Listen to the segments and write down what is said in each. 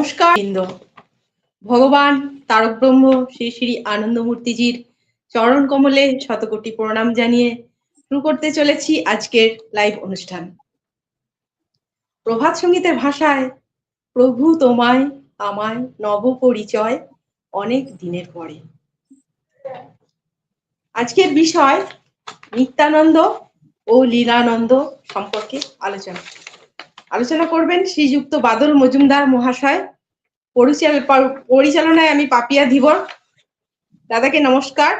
নমস্কার, বৃন্দ। ভগবান তারক ব্রহ্ম শ্রী শ্রী আনন্দমূর্তিজির চরণ কমলে শতকোটি প্রণাম জানিয়ে শুরু করতে চলেছি আজকের লাইভ অনুষ্ঠান। প্রভাত সঙ্গীতের ভাষায়, প্রভু তোমায়, আমায় নব পরিচয় অনেক দিনের পরে। আজকের বিষয় নিত্যানন্দ ও লীলানন্দ সম্পর্কে আলোচনা। আলোচনা করবেন শ্রীযুক্ত বাদল মজুমদার মহাশয়। পরিচাল- পরিচালনায় আমি পাপিয়া ধীবর। দাদাকে নমস্কার।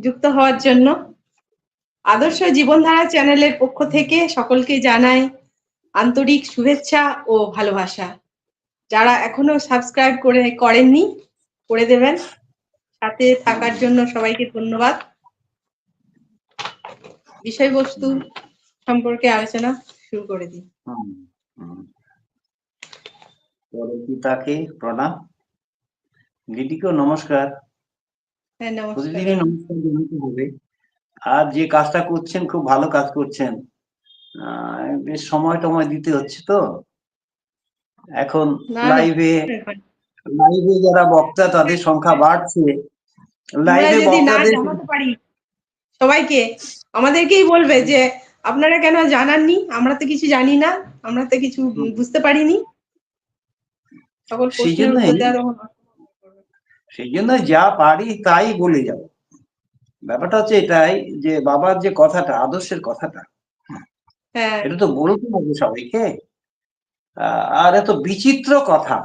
যুক্ত হওয়ার জন্য। আদর্শ জীবনধারা চ্যানেলের পক্ষ থেকে সকলকে জানাই আন্তরিক শুভেচ্ছা ও ভালোবাসা। যারা এখনও সাবস্ক্রাইব করে করেননি, করে দেবেন। সাথে থাকার জন্য সবাইকে ধন্যবাদ। বিষয়বস্তু সম্পর্কে আলোচনা শুরু করে দিই। হুম। প্রণাম। নমস্কার। হ্যাঁ প্রতিদিনই নমস্কার জানাতে হবে। আর যে কাজটা করছেন খুব ভালো কাজ করছেন। বেশ সময় টময় দিতে হচ্ছে তো? এখন। লাইভে লাইভে যারা বক্তা তাদের সংখ্যা বাড়ছে। লাইভে বক্তাদের সবাইকে আমাদেরকেই বলবে যে আপনারা কেন জানাননি? আমরা তো কিছু জানি না আমরা তো কিছু বুঝতে পারিনি। সকল সেই জন্য যা পারি তাই বলে যাব। ব্যাপারটা হচ্ছে এটাই যে বাবার যে কথাটা আদর্শের কথাটা হ্যাঁ। এটা তো বলতে হবে সবাইকে। আর এত বিচিত্র কথা।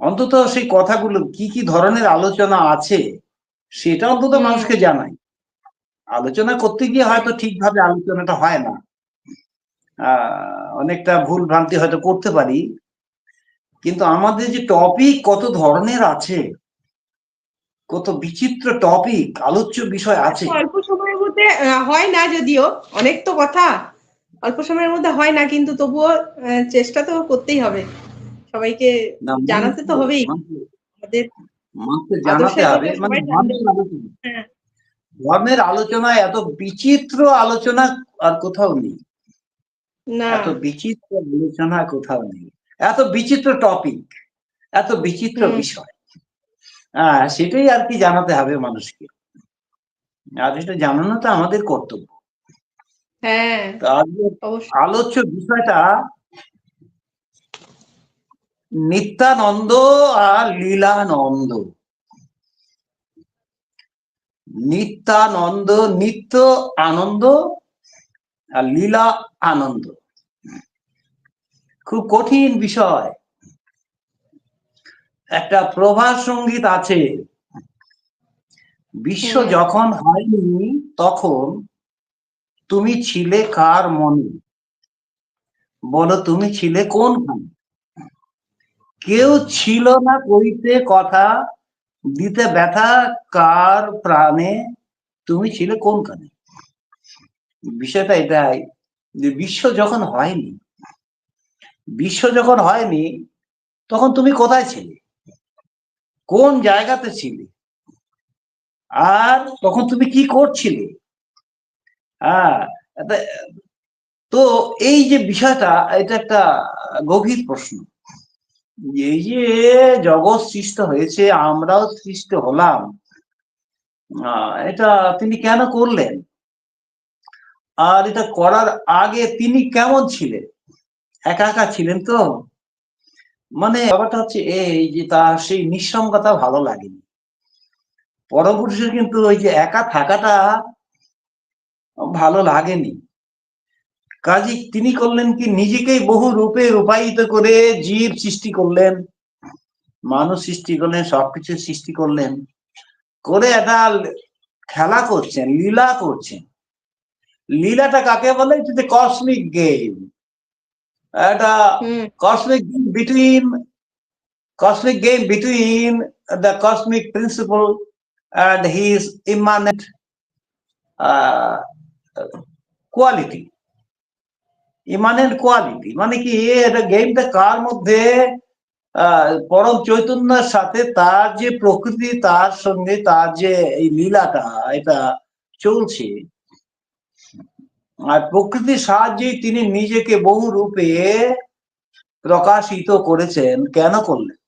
অন্তত সেই কথাগুলো কি কি ধরনের আলোচনা আছে সেটা অন্তত মানুষকে জানাই। আলোচনা করতে গিয়ে হয়তো ঠিকভাবে আলোচনাটা হয় না। অনেকটা ভুল ভ্রান্তি হয়তো করতে পারি। কিন্তু আমাদের যে টপিক কত ধরনের আছে কত বিচিত্র টপিক আলোচ্য বিষয় আছে। অল্প সময়ের মধ্যে হয় না যদিও অনেক তো কথা। অল্প সময়ের মধ্যে হয় না কিন্তু তবুও চেষ্টা তো করতেই হবে। সবাইকে জানাতে তো হবেই। আমাদের জানাতে হবে মানে। ধর্মের আলোচনা আলোচনায় এত বিচিত্র আলোচনা আর কোথাও নেই। এত বিচিত্র আলোচনা কোথাও নেই। এত বিচিত্র টপিক এত বিচিত্র বিষয়। হ্যাঁ সেটাই আর কি জানাতে হবে মানুষকে। আর এটা জানানো তো আমাদের কর্তব্য। হ্যাঁ আলোচ্য বিষয়টা নিত্যানন্দ আর লীলানন্দ। নিত্যানন্দ নিত্য আনন্দ আর লীলা আনন্দ। খুব কঠিন বিষয়। একটা প্রভাস সংগীত আছে। বিশ্ব যখন হয়নি তখন তুমি ছিলে কার মনে? বলো তুমি ছিলে কোন কেউ ছিল না কইতে কথা দিতে ব্যথা কার প্রাণে? তুমি ছিলে কোনখানে? বিষয়টা এটাই যে বিশ্ব যখন হয়নি, বিশ্ব যখন হয়নি, তখন তুমি কোথায় ছিলে? কোন জায়গাতে ছিলে? আর তখন তুমি কি করছিলে? হ্যাঁ তো এই যে বিষয়টা, এটা একটা গভীর প্রশ্ন। এই যে জগৎ সৃষ্ট হয়েছে, আমরাও সৃষ্ট হলাম। এটা তিনি কেন করলেন? আর এটা করার আগে তিনি কেমন ছিলেন? একা একা ছিলেন তো? মানে ব্যাপারটা হচ্ছে এই যে তার সেই নিঃসঙ্গতা ভালো লাগেনি। পরপুরুষের কিন্তু ওই যে একা থাকাটা ভালো লাগেনি। কাজী তিনি করলেন কি? নিজেকেই বহু রূপে রূপায়িত করে জীব সৃষ্টি করলেন মানুষ সৃষ্টি করলেন সবকিছু সৃষ্টি করলেন করে একটা খেলা করছেন লীলা করছেন। লীলাটা কাকে বলে? যে কসমিক গেম একটা hmm. cosmic game between cosmic game between the cosmic principle and his immanent uh, quality. মানে কি এটা গেমটা কার মধ্যে পরম চৈতন্যের সাথে তার যে প্রকৃতি তার সঙ্গে তার যে এই লীলাটা এটা চলছে। আর প্রকৃতির সাহায্যে তিনি নিজেকে বহু রূপে প্রকাশিত করেছেন। কেন করলেন?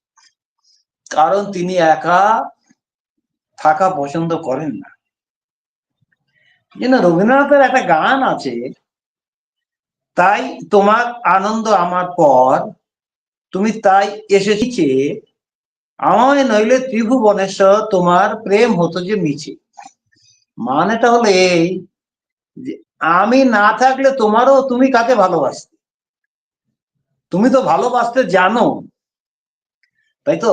কারণ তিনি একা থাকা পছন্দ করেন না। যেন রবীন্দ্রনাথের একটা গান আছে তাই তোমার আনন্দ আমার পর, তুমি তাই এসেছে আমায় নইলে ত্রিভুবনেশ্বর তোমার প্রেম হতো যে মিছে। মানেটা হলো এই যে আমি না থাকলে তোমারও তুমি কাকে ভালোবাসতে? তুমি তো ভালোবাসতে জানো, তাই তো?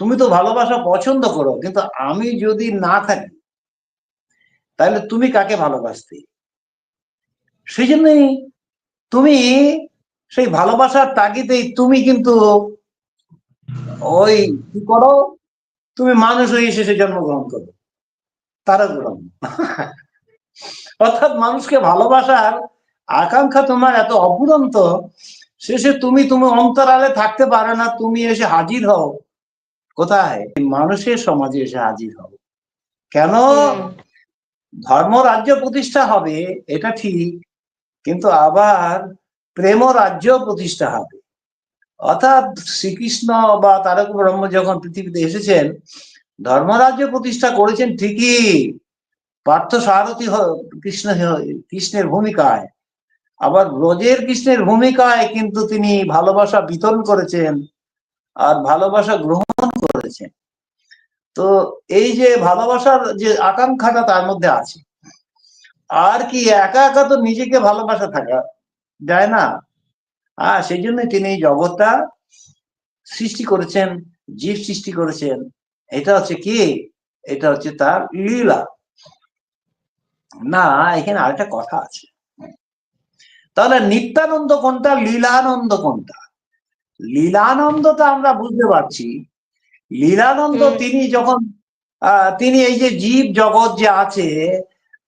তুমি তো ভালোবাসা পছন্দ করো, কিন্তু আমি যদি না থাকি তাহলে তুমি কাকে ভালোবাসতে? সেই জন্যই তুমি সেই ভালোবাসার তাগিদেই তুমি কিন্তু ওই কি করো? তুমি মানুষ হয়ে শেষে জন্মগ্রহণ করো। তারা গ্রহণ অর্থাৎ মানুষকে ভালোবাসার আকাঙ্ক্ষা তোমার এত অপুরন্ত শেষে তুমি তুমি অন্তরালে থাকতে পারে না তুমি এসে হাজির হও। কোথায়? মানুষের সমাজে এসে হাজির হও। কেন? ধর্ম রাজ্য প্রতিষ্ঠা হবে এটা ঠিক কিন্তু আবার প্রেম রাজ্য প্রতিষ্ঠা হবে। অর্থাৎ শ্রীকৃষ্ণ বা তারক ব্রহ্ম যখন পৃথিবীতে এসেছেন, ধর্মরাজ্য প্রতিষ্ঠা করেছেন ঠিকই, পার্থ সারথী কৃষ্ণ কৃষ্ণের ভূমিকায়। আবার ব্রজের কৃষ্ণের ভূমিকায় কিন্তু তিনি ভালোবাসা বিতরণ করেছেন আর ভালোবাসা গ্রহণ করেছেন। তো এই যে ভালোবাসার যে আকাঙ্ক্ষাটা তার মধ্যে আছে। আর কি একা একা তো নিজেকে ভালোবাসা থাকা যায় না? হ্যাঁ সেই জন্য তিনি এই জগৎটা সৃষ্টি করেছেন জীব সৃষ্টি করেছেন। এটা হচ্ছে কি? এটা হচ্ছে তার লীলা। না এখানে আরেকটা কথা আছে। তাহলে নিত্যানন্দ কোনটা লীলানন্দ কোনটা? লীলানন্দ লীলানন্দটা আমরা বুঝতে পারছি। লীলানন্দ তিনি যখন আহ, তিনি এই যে জীব জগৎ যে আছে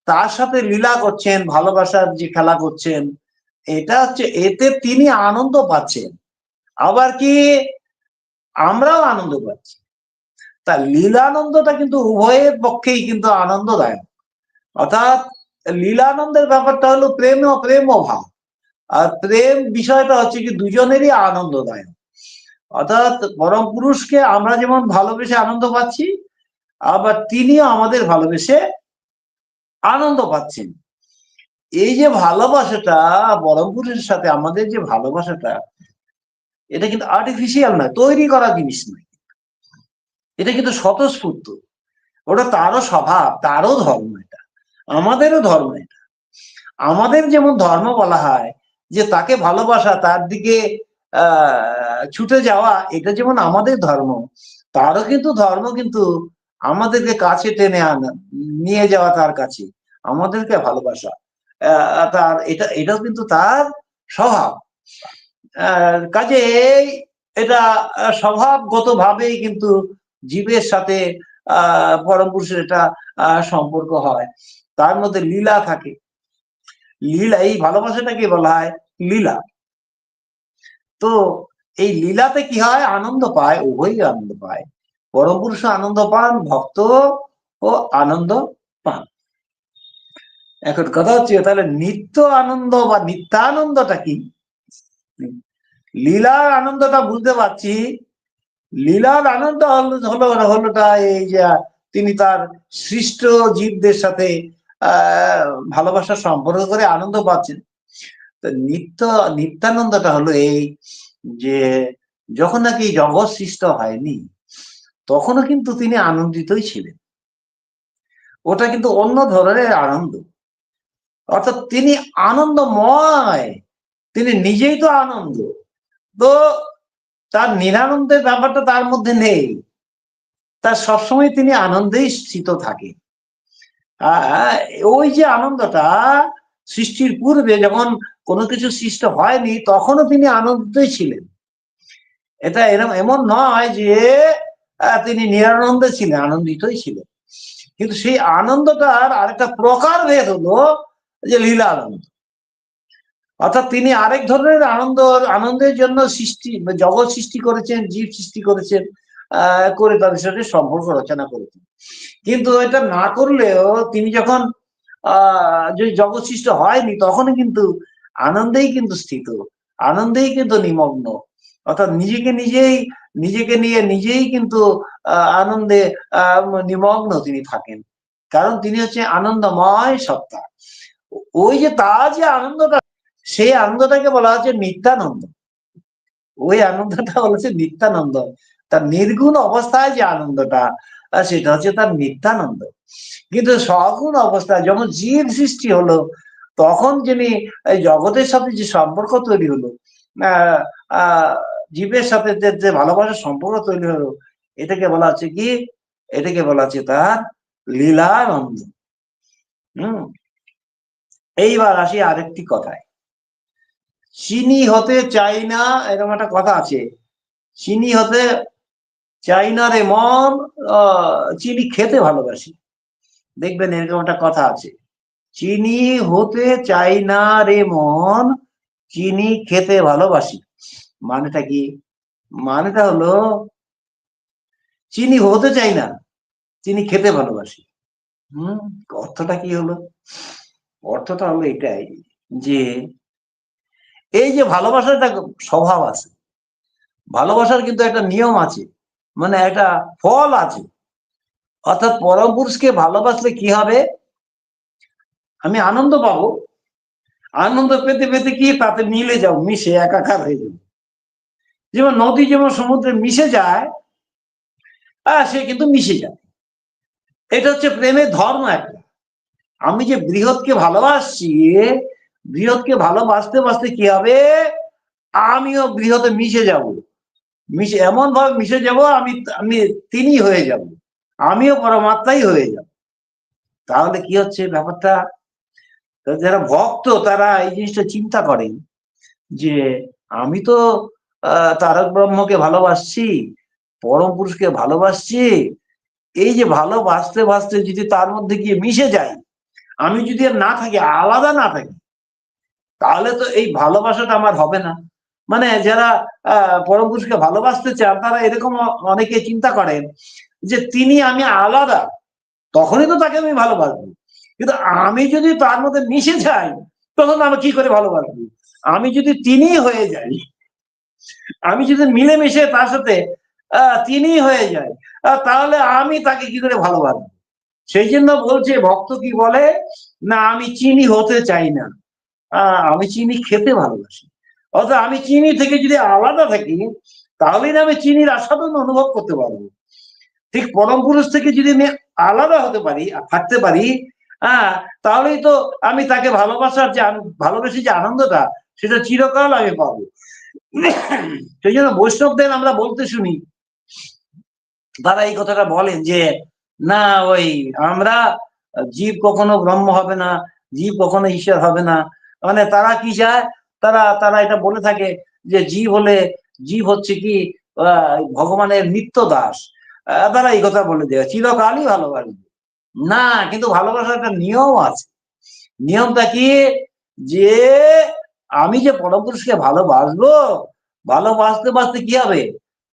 তার সাথে লীলা করছেন, ভালোবাসার যে খেলা করছেন, এটা হচ্ছে এতে তিনি আনন্দ পাচ্ছেন। আবার কি আমরাও আনন্দ পাচ্ছি। তা লীলানন্দটা কিন্তু উভয়ের পক্ষেই কিন্তু আনন্দদায়ক। অর্থাৎ লীলানন্দের ব্যাপারটা হলো প্রেম ও প্রেম ভাব। আর প্রেম বিষয়টা হচ্ছে কি দুজনেরই আনন্দদায়ক। অর্থাৎ পরম পুরুষকে আমরা যেমন ভালোবেসে আনন্দ পাচ্ছি, আবার তিনিও আমাদের ভালোবেসে আনন্দ পাচ্ছেন। এই যে ভালোবাসাটা পরম পুরুষের সাথে আমাদের যে ভালোবাসাটা, এটা কিন্তু আর্টিফিশিয়াল নয়, তৈরি করা জিনিস নয়। এটা কিন্তু স্বতঃস্ফূর্ত। ওটা তারও স্বভাব, তারও ধর্ম এটা, আমাদেরও ধর্ম এটা। আমাদের যেমন ধর্ম বলা হয়, যে তাকে ভালোবাসা, তার দিকে ছুটে যাওয়া, এটা যেমন আমাদের ধর্ম, তারও কিন্তু ধর্ম কিন্তু আমাদেরকে কাছে টেনে আনা, নিয়ে যাওয়া তার কাছে। আমাদেরকে ভালোবাসা। তার এটা এটাও কিন্তু তার স্বভাব। কাজে এটা স্বভাবগত ভাবেই কিন্তু জীবের সাথে পরম পুরুষের এটা সম্পর্ক হয়। তার মধ্যে লীলা থাকে। লীলা, এই ভালোবাসাটাকে বলা হয় লীলা। তো এই লীলাতে কি হয়? আনন্দ পায়, উভয়ই আনন্দ পায়। পরম পুরুষ আনন্দ পান ভক্ত ও আনন্দ পান। এখন কথা হচ্ছে তাহলে নিত্য আনন্দ বা নিত্যানন্দটা কি? লীলার আনন্দটা বুঝতে পারছি। লীলার আনন্দ হলো হলো, হলোটা এই যে তিনি তার সৃষ্ট জীবদের সাথে ভালোবাসার সম্পর্ক করে আনন্দ পাচ্ছেন। তো নিত্য, নিত্যানন্দটা হলো এই যে যখন নাকি জগৎ সৃষ্ট হয়নি, তখনও কিন্তু তিনি আনন্দিতই ছিলেন। ওটা কিন্তু অন্য ধরনের আনন্দ। অর্থাৎ তিনি আনন্দময়। তিনি নিজেই তো আনন্দ। তো তার নিরানন্দের ব্যাপারটা তার মধ্যে নেই। তার সবসময় তিনি আনন্দেই স্থিত থাকে। ওই যে আনন্দটা সৃষ্টির পূর্বে যখন কোনো কিছু সৃষ্ট হয়নি, তখনও তিনি আনন্দই ছিলেন। এটা এরকম এমন নয় যে তিনি নিরানন্দে ছিলেন, আনন্দিতই ছিলেন। কিন্তু সেই আনন্দটার আরেকটা প্রকার ভেদ হলো যে লীলা আনন্দ। অর্থাৎ তিনি আরেক ধরনের আনন্দ, আনন্দের জন্য সৃষ্টি, জগৎ সৃষ্টি করেছেন, জীব সৃষ্টি করেছেন করে তাদের সাথে সম্পর্ক রচনা করেছেন। কিন্তু এটা না করলেও তিনি যখন, আহ জগৎ সৃষ্ট হয়নি তখনই কিন্তু আনন্দেই কিন্তু স্থিত, আনন্দেই কিন্তু নিমগ্ন। অর্থাৎ নিজেকে নিজেই, নিজেকে নিয়ে নিজেই কিন্তু আনন্দে নিমগ্ন তিনি থাকেন। কারণ তিনি হচ্ছে আনন্দময় সত্তা। ওই যে তার যে আনন্দটা, সেই আনন্দটাকে বলা হচ্ছে নিত্যানন্দ। ওই আনন্দটা বলেছে নিত্যানন্দ। তার নির্গুণ অবস্থায় যে আনন্দটা সেটা হচ্ছে তার নিত্যানন্দ। কিন্তু সগুণ অবস্থায় যখন জীব সৃষ্টি হলো, তখন যিনি জগতের সাথে যে সম্পর্ক তৈরি হলো জীবের সাথে যে যে ভালোবাসার সম্পর্ক তৈরি হলো, এটাকে বলা হচ্ছে কি? এটাকে বলা হচ্ছে তার লীলানন্দ। হম? এইবার আসি আরেকটি কথায়। চিনি হতে চাই না এরকম একটা কথা আছে। চিনি হতে চাই না রে মন চিনি খেতে ভালোবাসি। দেখবেন এরকম একটা কথা আছে। চিনি হতে চাই না রে মন, চিনি খেতে ভালোবাসি। মানেটা কি? মানেটা হলো, চিনি হতে চাই না চিনি খেতে ভালোবাসি। হম, অর্থটা কি হলো? অর্থটা হলো এটাই যে এই যে ভালোবাসার একটা স্বভাব আছে, ভালোবাসার কিন্তু একটা নিয়ম আছে মানে একটা ফল আছে। অর্থাৎ পরম পুরুষকে ভালোবাসলে কি হবে? আমি আনন্দ পাবো। আনন্দ পেতে পেতে কি? তাতে মিলে যাও, মিশে, একাকার হয়ে যাবে যেমন নদী যেমন সমুদ্রে মিশে যায় সে কিন্তু মিশে যায়। এটা হচ্ছে প্রেমের ধর্ম একটা। আমি যে বৃহৎকে ভালোবাসছি, বৃহৎকে ভালোবাসতে বাসতে কি হবে? আমিও বৃহতে মিশে যাব। মিশে এমন ভাবে মিশে যাব, আমি আমি তিনি হয়ে যাব। আমিও পরমাত্মাই হয়ে যাব। তাহলে কি হচ্ছে ব্যাপারটা? যারা ভক্ত, তারা এই জিনিসটা চিন্তা করেন যে, আমি তো তারক ব্রহ্মকে ভালোবাসছি, পরম পুরুষকে ভালোবাসছি, এই যে ভালোবাসতে, বাসতে যদি তার মধ্যে গিয়ে মিশে যাই আমি যদি আর না থাকি, আলাদা না থাকি, তাহলে তো এই ভালোবাসাটা আমার হবে না। মানে যারা পরম পুরুষকে ভালোবাসতে চান, তারা এরকম অনেকে চিন্তা করেন যে তিনি আমি আলাদা, তখনই তো তাকে আমি ভালোবাসবো। কিন্তু আমি যদি তার মধ্যে মিশে যাই, তখন আমি কি করে ভালোবাসবো? আমি যদি তিনি হয়ে যাই, আমি যদি মিলেমিশে তার সাথে তিনি হয়ে যাই তাহলে আমি তাকে কি করে ভালোবাসবো? সেই জন্য বলছে, ভক্ত কি বলে, না, আমি চিনি হতে চাই না। আমি চিনি খেতে ভালোবাসি। অর্থাৎ আমি চিনি থেকে যদি আলাদা থাকি তাহলেই না আমি চিনির আস্বাদন অনুভব করতে পারব। ঠিক পরম পুরুষ থেকে যদি আমি আলাদা হতে পারি থাকতে পারি হ্যাঁ তাহলেই তো আমি তাকে ভালোবাসার যে ভালোবেসে যে আনন্দটা, সেটা চিরকাল আমি পাবো। সেই জন্য বৈষ্ণবদের আমরা বলতে শুনি, তারা এই কথাটা বলেন যে না, ওই আমরা জীব কখনো ব্রহ্ম হবে না, জীব কখনো ঈশ্বর হবে না। মানে তারা কি চায়? তারা তারা এটা বলে থাকে যে জীব হলে, জীব হচ্ছে কি ভগবানের নিত্য দাস তারা এই কথা বলে দেয়। চিরকালই ভালোবাসবে। না, কিন্তু ভালোবাসার একটা নিয়ম আছে। নিয়মটা কি? যে আমি যে পরম পুরুষকে ভালোবাসবো, ভালোবাসতে, বাসতে কি হবে?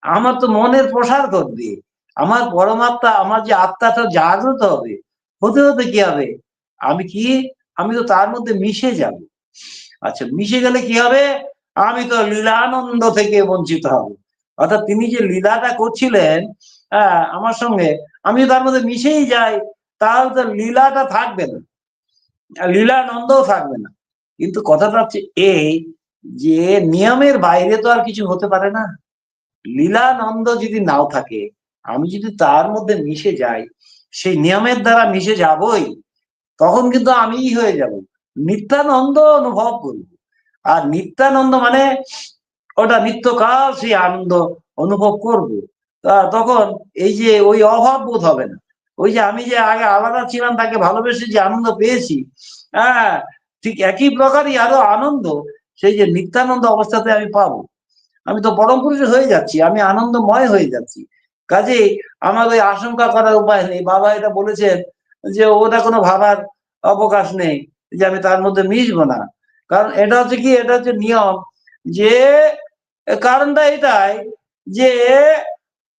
আমার তো মনের প্রসার করবে আমার পরমাত্মা, আমার যে আত্মাটা জাগ্রত হবে। হতে হতে কি হবে? আমি কি? আমি তো তার মধ্যে মিশে যাব। আচ্ছা মিশে গেলে কি হবে? আমি তো লীলানন্দ থেকে বঞ্চিত হব। অর্থাৎ তিনি যে লীলাটা করছিলেন হ্যাঁ আমার সঙ্গে, আমি তার মধ্যে মিশেই যাই, তাহলে তো লীলাটা থাকবে না। লীলানন্দও থাকবে না। কিন্তু কথাটা হচ্ছে এই যে নিয়মের বাইরে তো আর কিছু হতে পারে না। লীলানন্দ যদি নাও থাকে আমি যদি তার মধ্যে মিশে যাই, সেই নিয়মের দ্বারা মিশে যাবই, তখন কিন্তু আমিই হয়ে যাব। নিত্যানন্দ অনুভব করব। আর নিত্যানন্দ মানে ওটা নিত্যকাল সেই আনন্দ অনুভব করব। তখন এই যে ওই অভাব বোধ হবে না। ওই যে আমি যে আগে আলাদা ছিলাম, তাকে ভালোবেসে যে আনন্দ পেয়েছি হ্যাঁ ঠিক একই প্রকারই আরও আনন্দ সেই যে নিত্যানন্দ অবস্থাতে আমি পাবো। আমি তো পরম পুরুষ হয়ে যাচ্ছি, আমি আনন্দময় হয়ে যাচ্ছি। কাজে আমার ওই আশঙ্কা করার উপায় নেই। বাবা এটা বলেছেন যে ওটা কোনো ভাবার অবকাশ নেই যে, আমি তার মধ্যে মিশবো না। কারণ এটা হচ্ছে কি? এটা হচ্ছে নিয়ম যে, কারণটা এটাই যে,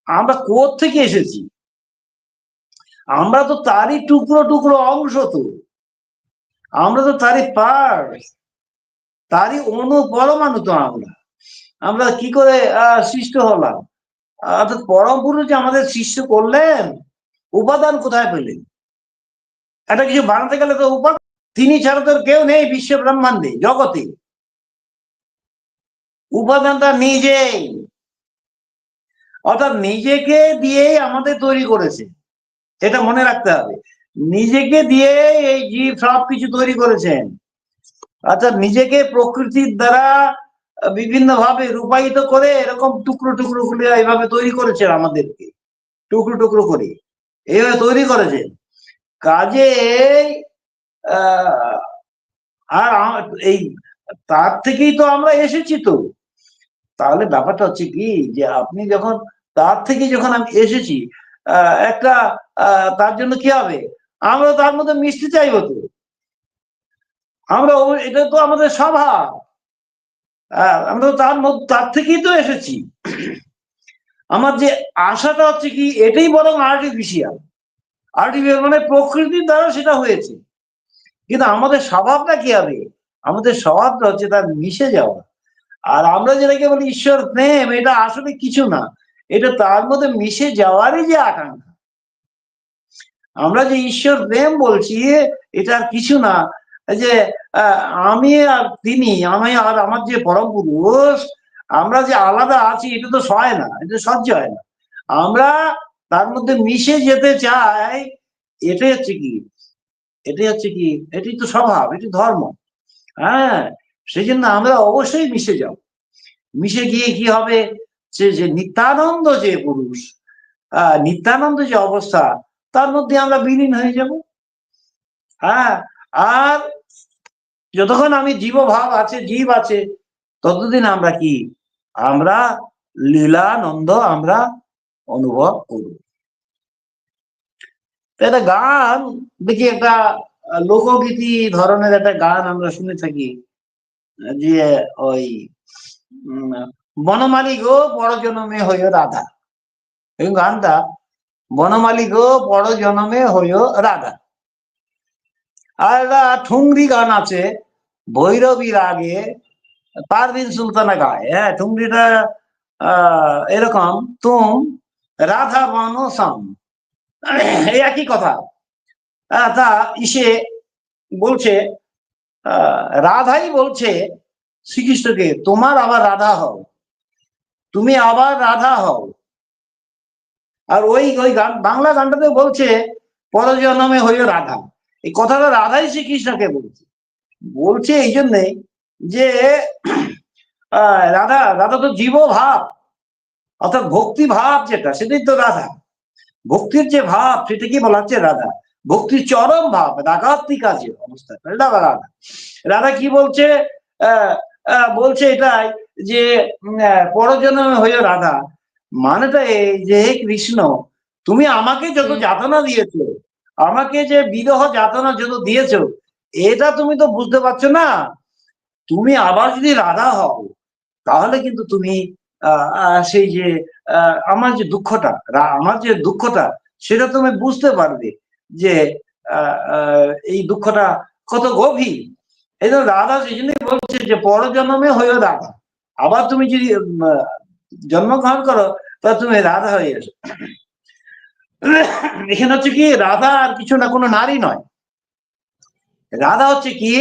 আমরা থেকে এসেছি? আমরা তো তারই টুকরো টুকরো অংশ তো। আমরা তো তারই পার্ট তারই অনু পরমাণু তো আমরা। আমরা কি করে সৃষ্ট হলাম? অর্থাৎ পরম পুরুষ যে আমাদের সৃষ্টি করলেন, উপাদান কোথায় পেলেন? একটা কিছু বানাতে গেলে তো উপাদান, তিনি ছাড়া তো কেউ নেই বিশ্ব ব্রহ্মাণ্ডে, জগতে। উপাদানটা নিজেই। অর্থাৎ নিজেকে দিয়েই আমাদের তৈরি করেছে। এটা মনে রাখতে হবে। নিজেকে দিয়ে এই জীব সব কিছু তৈরি করেছেন। অর্থাৎ নিজেকে প্রকৃতির দ্বারা বিভিন্ন ভাবে রূপায়িত করে এরকম টুকরো টুকরো করে এইভাবে তৈরি করেছেন আমাদেরকে। টুকরো টুকরো করে। এইভাবে তৈরি করেছেন। কাজে আর এই, তার থেকেই তো আমরা এসেছি তো। তাহলে ব্যাপারটা হচ্ছে কি যে আপনি যখন, তার থেকে যখন আমি এসেছি একটা তার জন্য কি হবে? আমরা তার মধ্যে মিশতে চাইব তো। আমরা এটা তো আমাদের স্বভাব। আমরা তো তার তার থেকেই তো এসেছি। আমার যে আশাটা হচ্ছে কি, এটাই বরং আর্টিফিশিয়াল আর্টিফিশিয়াল মানে প্রকৃতির দ্বারা সেটা হয়েছে। কিন্তু আমাদের স্বভাবটা কি হবে? আমাদের স্বভাবটা হচ্ছে তার মিশে যাওয়া। আর আমরা যেটাকে বলি ঈশ্বর প্রেম, এটা আসলে কিছু না। এটা তার মধ্যে মিশে যাওয়ারই যে আকাঙ্ক্ষা। আমরা যে ঈশ্বর প্রেম বলছি, এটা কিছু না। যে আমি আর তিনি, আমি আর আমার যে পরম পুরুষ আমরা যে আলাদা আছি, এটা তো সয় না, এটা সহ্য হয় না। আমরা তার মধ্যে মিশে যেতে চাই, এটাই হচ্ছে কি? এটাই হচ্ছে কি? এটাই তো স্বভাব এটি ধর্ম। হ্যাঁ সেই জন্য আমরা অবশ্যই মিশে যাব। মিশে গিয়ে কি হবে? যে যে নিত্যানন্দ যে পুরুষ নিত্যানন্দ যে অবস্থা, তার মধ্যে আমরা বিলীন হয়ে যাব। হ্যাঁ আর যতক্ষণ আমি জীব ভাব আছে জীব আছে ততদিন আমরা কি? আমরা লীলানন্দ আমরা অনুভব করব। একটা গান দেখি একটা লোকগীতি ধরনের একটা গান আমরা শুনে থাকি যে ওই উম, বনমালী গো বড় জনমে হইও রাধা। এই গানটা বনমালী গো বড় জনমে হইও রাধা। একটা ঠুংরি গান আছে, ভৈরবী রাগে পারভিন সুলতানা গায়। হ্যাঁ ঠুংরিটা এরকম, তুম, রাধা বন সাম। একই কথা। তা ইসে বলছে রাধাই বলছে শ্রীকৃষ্ণকে, তোমার আবার রাধা হও। তুমি আবার রাধা হও। আর ওই ওই গান, বাংলা গানটাতে বলছে, পরজন্মে হইও রাধা। এই কথাটা রাধাই শ্রীকৃষ্ণকে বলছে। বলছে এই জন্যে যে রাধা রাধা তো জীব ভাব অর্থাৎ ভক্তি ভাব যেটা সেটাই তো রাধা। ভক্তির যে ভাব সেটা কি বলা হচ্ছে? রাধা। ভক্তির চরম ভাব রাগাত্মিক আছে অবস্থা এটা রাধা। রাধা কি বলছে? আহ, আহ, বলছে এটাই যে পরজন্মে হয়ে রাধা। মানেটা এই যে হে কৃষ্ণ তুমি আমাকে যত যাতনা দিয়েছ আমাকে যে বিরহ যাতনা যত দিয়েছ, এটা তুমি তো বুঝতে পারছ না। তুমি আবার যদি রাধা হও, তাহলে কিন্তু তুমি সেই যে আমার যে দুঃখটা আমার যে দুঃখটা, সেটা তুমি বুঝতে পারবে যে এই দুঃখটা কত গভীর। এই জন্য রাধা সেই জন্যই বলছে যে, পরজন্মে হয়েও রাধা। আবার তুমি যদি জন্মগ্রহণ করো তাহলে তুমি রাধা হয়ে এসো। এখানে হচ্ছে কি, রাধা আর কিছু না, কোনো নারী নয়। রাধা হচ্ছে কি?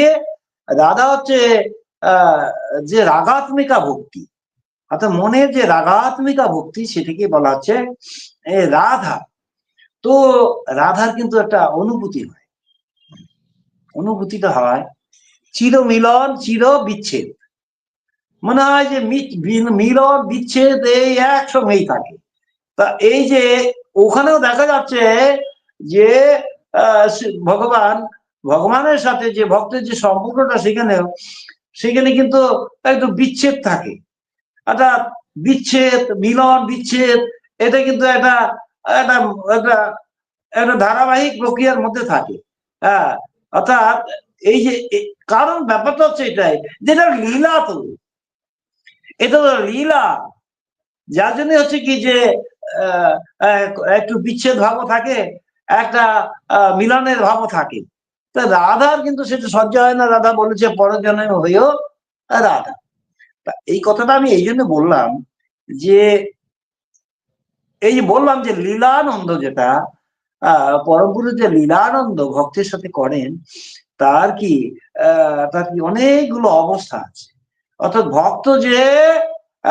রাধা হচ্ছে যে রাগাত্মিকা ভক্তি। অর্থাৎ মনের যে রাগাত্মিকা ভক্তি, সেটাকে বলা হচ্ছে রাধা। তো রাধার কিন্তু একটা অনুভূতি হয়। অনুভূতিটা হয়, চির মিলন, চির বিচ্ছেদ। মনে হয় যে মিলন, বিচ্ছেদ, এই একসঙ্গেই থাকে। তা এই যে ওখানেও দেখা যাচ্ছে যে ভগবান, ভগবানের সাথে যে ভক্তের যে সম্পর্কটা সেখানেও সেখানে কিন্তু একটু বিচ্ছেদ থাকে। অর্থাৎ বিচ্ছেদ, মিলন বিচ্ছেদ, এটা কিন্তু একটা একটা একটা একটা ধারাবাহিক প্রক্রিয়ার মধ্যে থাকে। হ্যাঁ অর্থাৎ এই যে কারণ ব্যাপারটা হচ্ছে এটাই যেটা লীলা তো এটা তো লীলা। যার জন্য হচ্ছে কি যে একটু বিচ্ছেদ ভাবও থাকে, একটা মিলনের ভাবও থাকে। তা রাধার কিন্তু সেটা সহ্য হয় না, রাধা বলেছে পরজনে হইও রাধা। এই কথাটা আমি এই জন্য বললাম যে, এই বললাম যে লীলানন্দ যেটা পরমপুরুষ যে লীলানন্দ ভক্তের সাথে করেন, তার কি তার কি অনেকগুলো অবস্থা আছে। অর্থাৎ ভক্ত যে,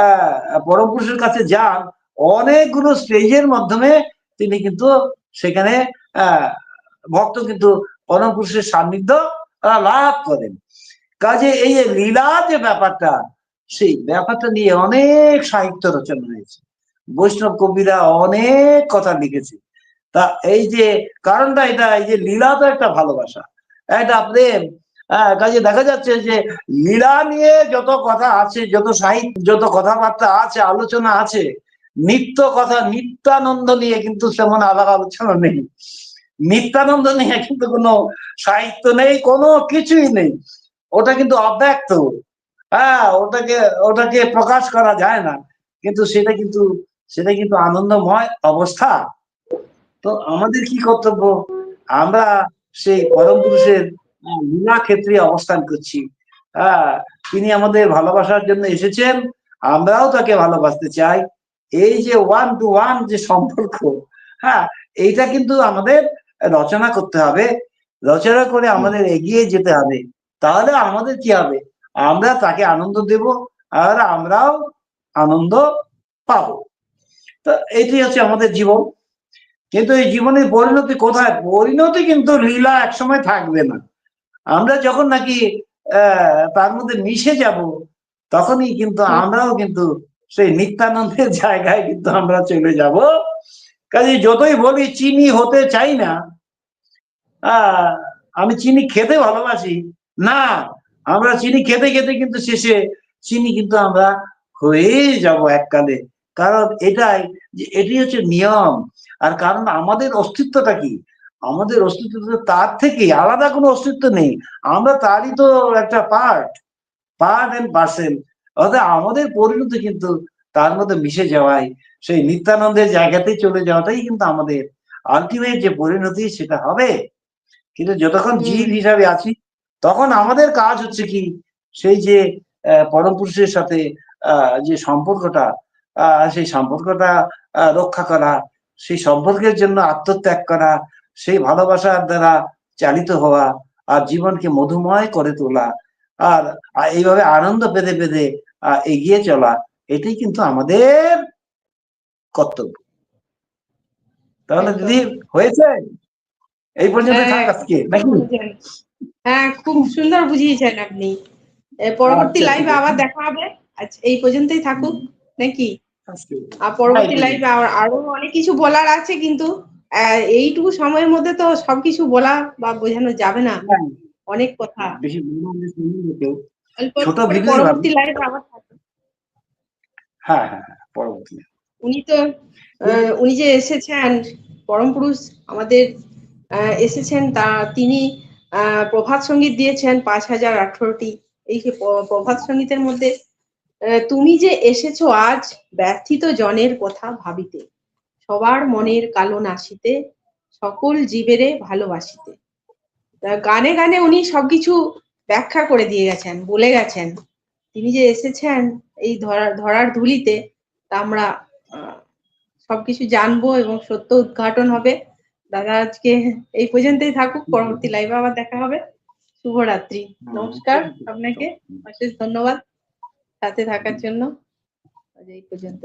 আহ পরম পুরুষের কাছে যান অনেকগুলো স্টেজের মাধ্যমে তিনি কিন্তু সেখানে ভক্ত কিন্তু পরম পুরুষের সান্নিধ্য লাভ করেন। কাজে এই যে লীলা যে ব্যাপারটা, সেই ব্যাপারটা নিয়ে অনেক সাহিত্য রচনা হয়েছে। বৈষ্ণব কবিরা অনেক কথা লিখেছে। তা এই যে কারণটা, এটা এই যে লীলা তো একটা ভালোবাসা। একটা প্রেম কাজে দেখা যাচ্ছে যে লীলা নিয়ে যত কথা আছে, যত সাহিত্য, যত কথাবার্তা আছে, আলোচনা আছে নিত্য কথা, নিত্যানন্দ নিয়ে কিন্তু সেমন আলাদা আলোচনা নেই। নিত্যানন্দ নিয়ে কিন্তু কোনো সাহিত্য নেই, কোনো কিছুই নেই। ওটা কিন্তু অব্যক্ত। হ্যাঁ ওটাকে ওটাকে প্রকাশ করা যায় না। কিন্তু সেটা কিন্তু সেটা কিন্তু আনন্দময় অবস্থা। তো আমাদের কি কর্তব্য? আমরা সেই পরম পুরুষের লীলা ক্ষেত্রে অবস্থান করছি। হ্যাঁ তিনি আমাদের ভালোবাসার জন্য এসেছেন। আমরাও তাকে ভালোবাসতে চাই। এই যে ওয়ান টু ওয়ান যে সম্পর্ক হ্যাঁ এইটা কিন্তু আমাদের রচনা করতে হবে। রচনা করে আমাদের এগিয়ে যেতে হবে। তাহলে আমাদের কি হবে? আমরা তাকে আনন্দ দেব আর আমরাও আনন্দ পাব। তো এটি হচ্ছে আমাদের জীবন। কিন্তু এই জীবনের পরিণতি কোথায়? পরিণতি কিন্তু লীলা একসময় থাকবে না। আমরা যখন নাকি আহ তার মধ্যে মিশে যাব তখনই কিন্তু আমরাও কিন্তু সেই নিত্যানন্দের জায়গায় কিন্তু আমরা চলে যাব। কাজে যতই বলি চিনি হতে চাই না আমি চিনি খেতে ভালোবাসি। না, আমরা চিনি খেতে খেতে কিন্তু শেষে চিনি কিন্তু আমরা হয়ে যাব এককালে। কারণ এটাই যে এটি হচ্ছে নিয়ম। আর কারণ আমাদের অস্তিত্বটা কি? আমাদের অস্তিত্ব তার থেকে আলাদা কোনো অস্তিত্ব নেই। আমরা তারই তো একটা পার্ট পার্ট এন্ড পার্সেল অর্থাৎ আমাদের পরিণতি কিন্তু তার মধ্যে মিশে যাওয়াই সেই নিত্যানন্দের জায়গাতেই চলে যাওয়াটাই কিন্তু আমাদের আলটিমেট যে পরিণতি সেটা হবে কিন্তু যতক্ষণ। জীব হিসাবে আছি তখন আমাদের কাজ হচ্ছে কি সেই যে পরম পুরুষের সাথে আহ, যে সম্পর্কটা আহ, সেই সম্পর্কটা রক্ষা করা সেই সম্পর্কের জন্য আত্মত্যাগ করা সেই ভালোবাসার দ্বারা চালিত হওয়া আর জীবনকে মধুময় করে তোলা আর এইভাবে আনন্দ পেতে পেতে এগিয়ে চলা এটাই কিন্তু আমাদের কর্তব্য। তাহলে দিদি হয়েছে? এই পর্যন্ত হ্যাঁ, আজকে নাকি? হ্যাঁ খুব সুন্দর বুঝিয়েছেন আপনি। পরবর্তী আচ্ছা, লাইভে আবার দেখা হবে। আচ্ছা এই পর্যন্তই থাকুক নাকি? আর পরবর্তী লাইভে আরও অনেক কিছু বলার আছে কিন্তু এইটুকু সময়ের মধ্যে তো সবকিছু বলা বা বোঝানো যাবে না। হ্যাঁ, অনেক কথা। বেশি ছোট পরবর্তী লাইভে আবার হ্যাঁ হ্যাঁ হ্যাঁ, পরবর্তী উনি তো উনি যে এসেছেন পরম পুরুষ আমাদের এসেছেন তা তিনি প্রভাত সংগীত দিয়েছেন পাঁচ হাজার আঠারোটি। এই প্রভাত সঙ্গীতের মধ্যে তুমি যে এসেছ আজ ব্যথিত জনের কথা ভাবিতে। সবার মনের কালো নাসিতে সকল জীবেরে ভালোবাসিতে। গানে গানে উনি সবকিছু ব্যাখ্যা করে দিয়ে গেছেন বলে গেছেন। তিনি যে এসেছেন এই ধরার ধরার ধুলিতে তা আমরা সবকিছু জানব এবং সত্য উদ্ঘাটন হবে। দাদা আজকে এই পর্যন্তই থাকুক পরবর্তী লাইভে আবার দেখা হবে। শুভরাত্রি। নমস্কার আপনাকে অশেষ ধন্যবাদ। সাথে থাকার জন্য আজ এই পর্যন্ত